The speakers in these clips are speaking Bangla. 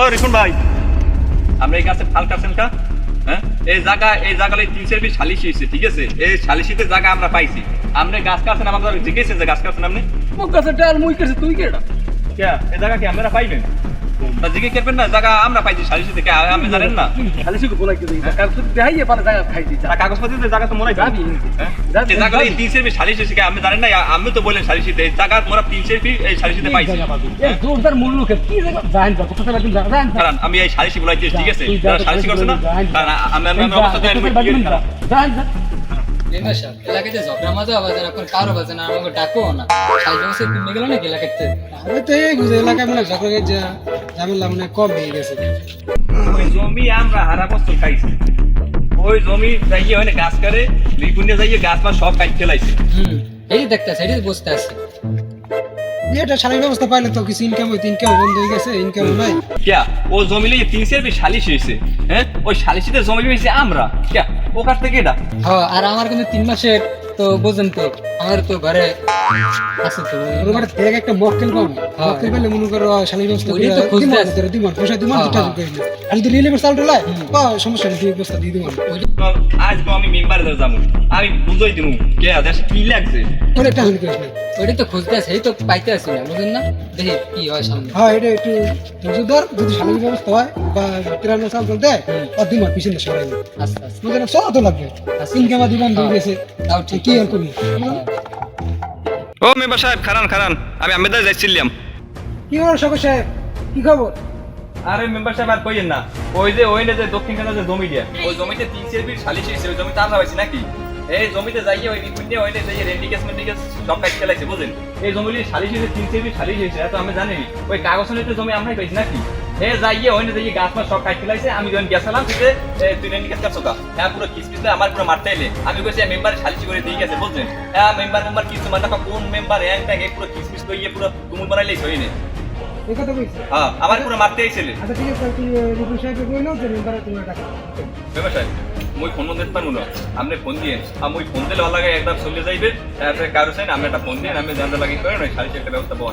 ও রিফুন ভাই। আমরা এই কাছে ফাল কাটছেন কা হ্যাঁ? এই জায়গা এই জায়গায় তিন চার বিশ সালিশি হয়েছে ঠিক আছে? এই সালিশিতে জায়গা আমরা পাইছি। আপনি গাছ কাটছেন আমাদের জিজ্ঞেস যে গাছ কাটছেন আপনি? মুখ কাছে ডাল মুই কাছে তুই কেডা কে? এই জায়গা কি আমরা পাইবেন? তা জিজ্ঞেস করবেন না জায়গা আমরা পাইছি সালিশিতে কে আপনি জানেন না? খালি শুধু বলাই দিই কাগজ দেখাইয়ে পারে জায়গা খাই দিই তা কাগজপত্র জায়গা তো মনে যাবি? এই তিন চার বিশ সালিশ আপনি জানেন না আমি তো এই জায়গা মোরা তিন চার বিশ এই সালিশিতে পাইছি এই জোরদার মূল্য কে কি জায়গা? জানেন তো কোথা থেকে জানেন জানেন কারণ আমি এই সালিশি বলাইছি ঠিক আছে? যারা সালিশি করছে না আমি আমি অবস্থা না? সাহেব এলাকাতে ঝগড়া মাজা বাজে না কারও বাজে না আমাকে ডাকো না। সাইজ গেল নাকি এলাকাতে? আমি তো এই এলাকায় মানে ঝগড়া যে ঝামেলা মানে কম হয়ে গেছে। ওই জমি আমরা হারা বছর খাইছি। ওই জমি যাইয়ে ওখানে গাছ করে লিকুন্ডে যাইয়ে গাছ সব কাট ফেলাইছে। হুম এই এই বসতে আছে। এটা সারাই ব্যবস্থা পাইলে তো কিছু ইনকাম হইতো ইনকাম বন্ধ হয়ে গেছে ইনকাম নাই। কিয়া ও জমি লিয়ে তিন চার বিশ সালিশ হয়েছে হ্যাঁ? ওই জমি হয়েছে আমরা কিয়া ও কাছ থেকে এটা? হ্যাঁ আর আমার কিন্তু তিন মাসের তো বোঝেন তো আমার তো ঘরে আছে। তো ওর থেকে একটা মক্কেল পাবো মক্কেল পেলে মনে করো সারাই ব্যবস্থা ওইটাই তো খুঁজতে আছে। করে দিমার পয়সা দিমার হ্যাঁ, দুটা হ্যাঁ। করে দিলে আর যদি রিলে চাল টোলায় বা সমস্যা নেই দুই বস্তা দিয়ে দিমার আজ তো আমি মেম্বারে যাব। আমি বুঝোই দিমু কে দেশ কি লাগছে? অনেক টাকা করিস না ওইটাই তো খুঁজতে আছে তো পাইতে আছি না বুঝেন না? দেখি কি হয় সামনে। হ্যাঁ এটা একটু ধৈর্য ধর যদি সারাই ব্যবস্থা হয় বা তিরান্ন চাল টোল দেয় আর দিমার পিছনে সরাই দিই আস্তে আস্তে বুঝলেন সব তো লাগবে। ইনকাম দিবান দিয়ে গেছে তাও ঠিক কি আর করবি? ও মেম্বার সাহেব খারান খারান। আমি আমেদার যাইছিলাম কি হলো সকল সাহেব? কি খবর? আরে মেম্বার সাহেব আর কইেন না। ওই যে ওই যে দক্ষিণ খানা যে জমি দিয়া ওই জমিতে তিন বিশ সালিশ হয়েছে ওই জমিতে আমরা পাইছি নাকি? এই জমিতে যাইয়ে ওই রিপুণ্যে ওই যে রেন্ডিকেস মেন্ডিকেস সব কাজ খেলাইছে বুঝেন এই জমি সালিশ হয়েছে তিন বিশ সালিশ হয়েছে এত আমি জানি ওই কাগজ নিতে জমি আমরাই পাইছি নাকি? হে যাইয়ে ওই যাইয়ে গাছ মাছ সব কাজ খেলাইছে আমি যখন গেছিলাম সেটা তুই রেন্ডিকেস কাজ চোকা হ্যাঁ পুরো কিসমিস আমার পুরো মারতে এলে। আমি কইছি মেম্বার সালিশ করে দিয়ে গেছে বুঝছেন হ্যাঁ মেম্বার মেম্বার কিছু মানে কোন মেম্বার? হ্যাঁ পুরো লইয়ে পুরো হ্যাঁ আমার পুরো মারতে আইছিলে আচ্ছা ঠিক আছে তুই রিপু সাহেবকে কইলো যে মেম্বারে তোমার টাকা ব্যবসায় মই ফোন দিতে পারব না। আপনি ফোন দিয়ে আর মই ফোন দিলে ভালো লাগে একবার চলে যাইবে। তারপরে কারও চাই আমি একটা ফোন দিয়ে আমি জানতে লাগি করে নয় ব্যবস্থা পাওয়া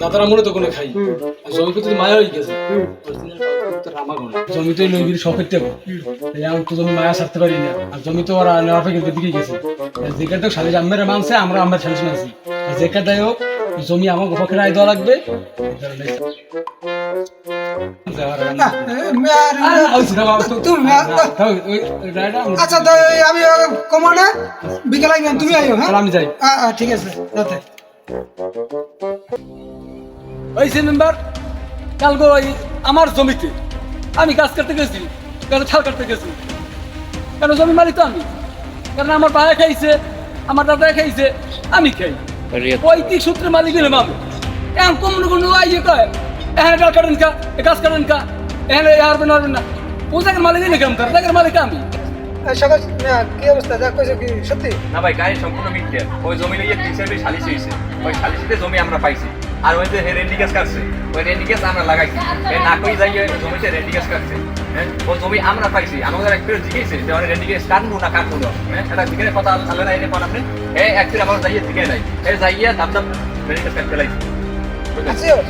দাদারা মনে তো কোনো খাই। আর জমি প্রতি মায়া হয়ে গেছে জমিতে নদীর শখের দেবো এখন তো জমি মায়া ছাড়তে পারি না। আর জমি তো ওরা নেওয়া থেকে দিকে গেছে। যেখানে তো সালিশ আমের মানছে আমরা আমার সালিশ মানছি। আর যেখানে হোক জমি আমার পক্ষে রায় দেওয়া লাগবে। আচ্ছা আমি কমো বিকেল আইবেন তুমি আইও হ্যাঁ? আমি যাই। ঠিক আছে ওই সে মেম্বার কালকে ওই আমার জমিতে। আমি গাছ কাটতে গেছি গাছ ছাল কাটতে গেছি? কেন জমি মালিক তো আমি? কারণ আমার ভাই খাইছে আমার দাদা খাইছে আমি খাই? পৈতৃক সূত্রে মালিক হলাম আমি? এখন কোন কোন আইয়ে কয় এখানে ডাল কাটেন কা এ গাছ কাটেন কা এখানে হারবেন হারবেন না। ও জায়গার মালিক এনে কেমন? তার জায়গার মালিক আমি। সকাল কি অবস্থা? যা কইছো কি সত্যি? না ভাই গাড়ি সম্পূর্ণ মিথ্যা। ওই জমি লইয়ে তিন সালিশ হয়েছে ওই সালিশিতে জমি আমরা পাইছি। আর ওই যে রেন্ডিকেস কাটছে, ওই রেন্ডিকেস আমরা লাগাইছি। না কই যাই জমিতে রেন্ডিকেস কাটছে। হ্যাঁ ও জমি আমরা পাইছি, আমাদের এক ফিরে জিজ্ঞেসে যে ওরা গাছ কাটবো না কাটবো না। হ্যাঁ এটা জিজ্ঞেস কথা আল্লাহ না এনে পান আপনি এই এক ফিরে আমার যাইয়ে জিজ্ঞেস নাই। এই যাইয়ে দাম দাম রেন্ডিকেস কাটতে লাগছে হ্যাঁ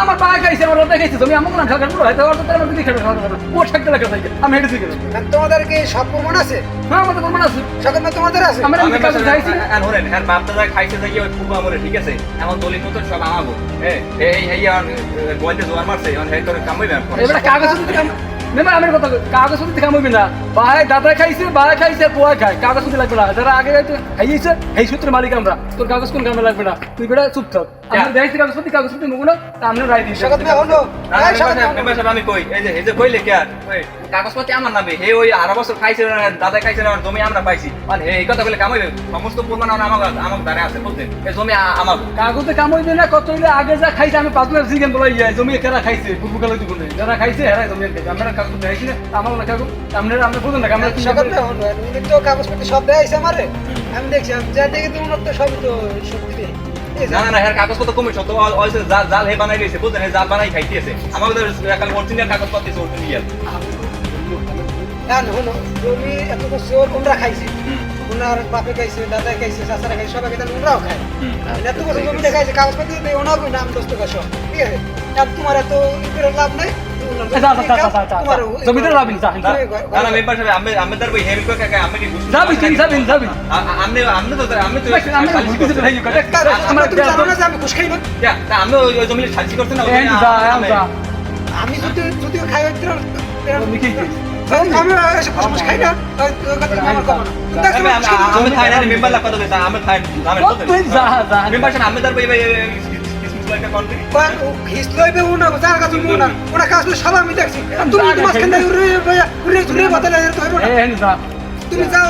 আমার পা খাইছে আমার রোদে খাইছে তুমি আমার খেলা খাল কাটবো হয়তো অর্থ তার মধ্যে খেতে ও থাকতে লাগে তাই আমি হেঁটে দিকে তোমাদের কি সব প্রমাণ আছে? হ্যাঁ আমাদের প্রমাণ আছে। সকাল না তোমাদের আছে? আমরা আমি কাছে যাইছি। আর হরেন আর বাপ দাদা খাইছে ওই ঠিক আছে? এমন দলিল মতো সব আমাগো। হ্যাঁ এই এই আর গোয়ালতে জোয়ার মারছে এখন তোর কামই না এবারে কাগজ দিতে কাম নেমা আমি কথা কাগজ দিতে কাম হইবে না। ভাই দাদা খাইছে ভাই খাইছে পোয়া খায় কাগজ দিতে লাগবে না। যারা আগে খাইছে এই সূত্রে মালিক আমরা। তোর কাগজ কোন কামে লাগবে না? তুই বেটা চুপ থাক। আমরা দেখাইছি কাগজ কাগজ তা আমরা রায় দিই সকাল হলো মেম্বার সাহেব, আমি কই এই যে এই যে কইলে কি আমার নামে। হে ওই বছর খাইছে না, দাদা খাইছে না, জমি আমরা পাইছি। মানে হে এই কথা বলে কামাইবে? সমস্ত প্রমাণ আমার আমার দ্বারে আছে বুঝছেন? এই জমি আমার। কাগজে কাম হইবে না কত হইলে আগে যা খাইছে আমি পাঁচবার জিগেন বলাই যায় জমি কেরা খাইছে? পূর্বকালে দিব যারা খাইছে হেরা জমি আমরা কাগজ দেখাইছি না আমার লেখা আমরা আমরা বুঝুন না আমরা না উনি তো কাগজপত্র সব দেখাইছে আমারে। আমি দেখছি যা দেখি তো উনার তো সবই তো সত্যি রে না না না হ্যাঁ কাগজপত্র কমে সত্য ওইসে জাল জাল হে বানাই দিয়েছে বুঝলেন? জাল বানাই খাইতেছে আমাদের খালি অরিজিনাল কাগজপত্র দিয়েছে অরিজিনাল না না হলো এত তো চোর উনরা খাইছে? উনার বাপে খাইছে দাদা খাইছে চাচারা খাইছে সবাই খাইছে উনরাও খায়। এত বড় জমি দেখাইছে কাগজপত্র দিয়ে ওনার নাম দোস্ত কাশ ঠিক আছে? আর তোমার এত ই লাভ নাই? আমি আমি আমি আমি আমি আমি আমি যদি যদিও খাই হইতে তুমি কি আমি এসে ঘুষ ঘুষ খাই না আমার আমি থাই না মেম্বার লাগা তো আমি থাই আমি তুই যা যা মেম্বার আমি তার কাছে এন্ড যা তুমি যাও